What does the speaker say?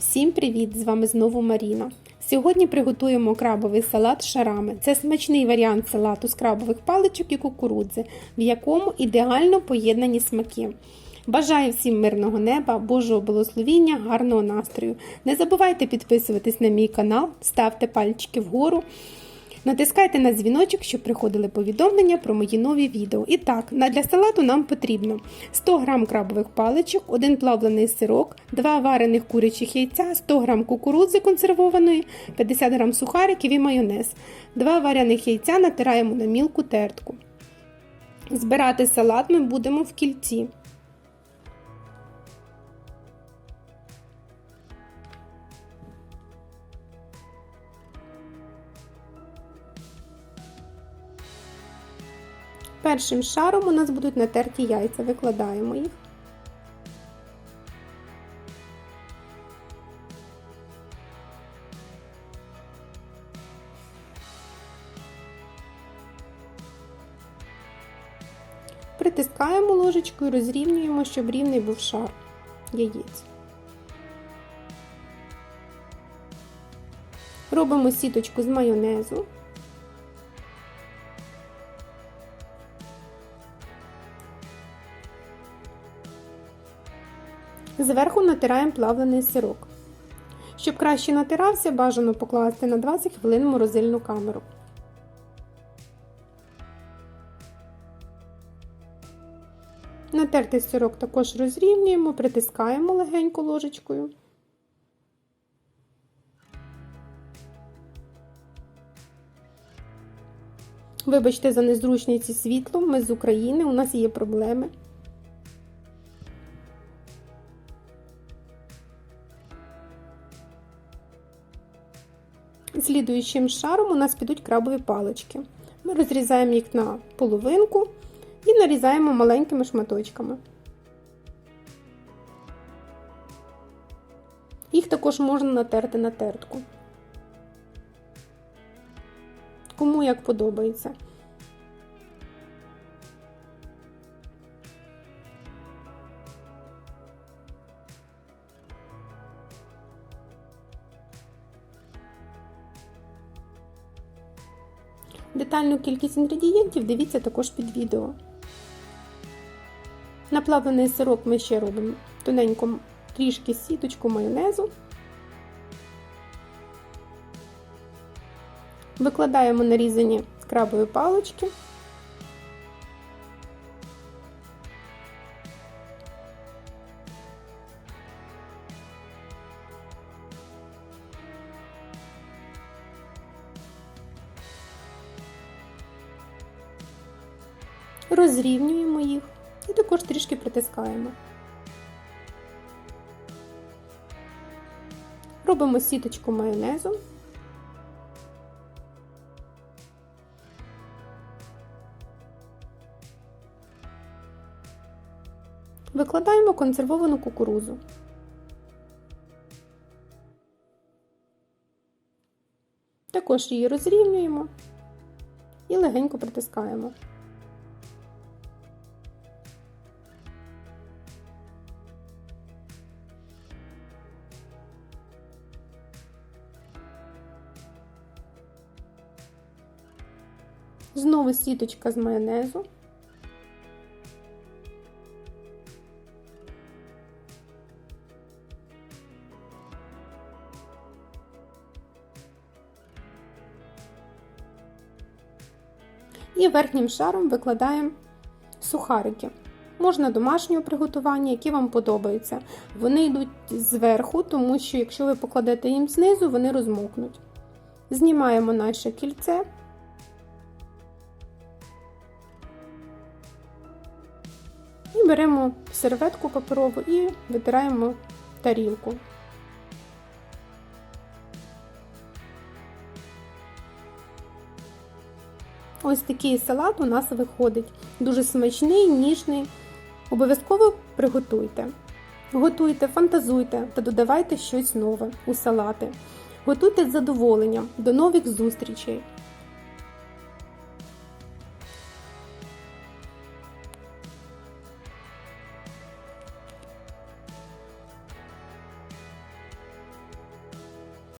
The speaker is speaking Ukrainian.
Всім привіт! З вами знову Маріна. Сьогодні приготуємо крабовий салат з шарами. Це смачний варіант салату з крабових паличок і кукурудзи, в якому ідеально поєднані смаки. Бажаю всім мирного неба, Божого благословіння, гарного настрою. Не забувайте підписуватись на мій канал, ставте пальчики вгору. Натискайте на дзвіночок, щоб приходили повідомлення про мої нові відео. І так, для салату нам потрібно 100 г крабових паличок, 1 плавлений сирок, 2 варених курячих яйця, 100 г кукурудзи консервованої, 50 г сухариків і майонез. 2 варених яйця натираємо на мілку тертку. Збирати салат ми будемо в кільці. Першим шаром у нас будуть натерті яйця, викладаємо їх. Притискаємо ложечкою, розрівнюємо, щоб рівний був шар яєць. Робимо сіточку з майонезу. Зверху натираємо плавлений сирок. Щоб краще натирався, бажано покласти на 20 хвилин морозильну камеру. Натертий сирок також розрівнюємо, притискаємо легенько ложечкою. Вибачте за незручність зі світлом, ми з України, у нас є проблеми. Слідуючим шаром у нас підуть крабові палички. Ми розрізаємо їх на половинку і нарізаємо маленькими шматочками. Їх також можна натерти на тертку. Кому як подобається. Детальну кількість інгредієнтів дивіться також під відео. На плавлений сирок ми ще робимо тоненько трішки сіточку майонезу. Викладаємо нарізані крабові палички. Розрівнюємо їх і також трішки притискаємо. Робимо сіточку майонезу. Викладаємо консервовану кукурузу. Також її розрівнюємо і легенько притискаємо. Знову сіточка з майонезу. І верхнім шаром викладаємо сухарики. Можна домашнього приготування, які вам подобаються. Вони йдуть зверху, тому що якщо ви покладете їм знизу, вони розмокнуть. Знімаємо наше кільце. І беремо серветку паперову і витираємо тарілку. Ось такий салат у нас виходить. Дуже смачний, ніжний. Обов'язково приготуйте. Готуйте, фантазуйте та додавайте щось нове у салати. Готуйте з задоволенням. До нових зустрічей!